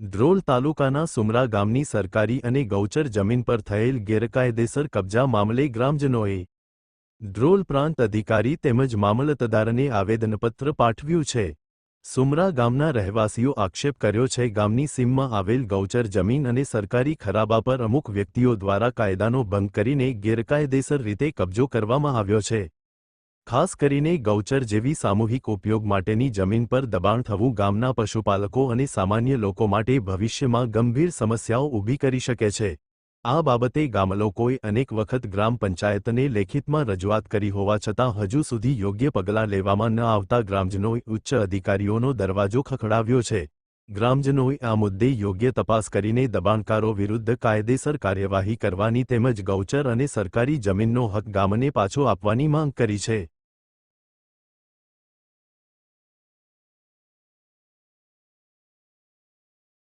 ધ્રોલ તાલુકાના સુમરા ગામની સરકારી અને ગૌચર જમીન પર થયેલ ગેરકાયદેસર કબજા મામલે ગ્રામજનોએ ધ્રોલ પ્રાંત અધિકારી તેમજ મામલતદારને આવેદનપત્ર પાઠવ્યું છે. સુમરા ગામના રહેવાસીઓ આક્ષેપ કર્યો છે, ગામની સીમમાં આવેલ ગૌચર જમીન અને સરકારી ખરાબા પર અમુક વ્યક્તિઓ દ્વારા કાયદાનો ભંગ કરીને ગેરકાયદેસર રીતે કબજો કરવામાં આવ્યો છે. ખાસ કરીને ગૌચર જેવી સામૂહિક ઉપયોગ માટેની જમીન પર દબાણ થવું ગામના પશુપાલકો અને સામાન્ય લોકો માટે ભવિષ્યમાં ગંભીર સમસ્યાઓ ઊભી કરી શકે છે. આ બાબતે ગામલોકોએ અનેક વખત ગ્રામ પંચાયતને લેખિતમાં રજૂઆત કરી હોવા છતાં હજુ સુધી યોગ્ય પગલાં લેવામાં ન આવતા ગ્રામજનોએ ઉચ્ચ અધિકારીઓનો દરવાજો ખખડાવ્યો છે. ગ્રામજનોએ આ મુદ્દે યોગ્ય તપાસ કરીને દબાણકારો વિરુદ્ધ કાયદેસર કાર્યવાહી કરવાની તેમજ ગૌચર અને સરકારી જમીનનો હક ગામને પાછો આપવાની માંગ કરી છે.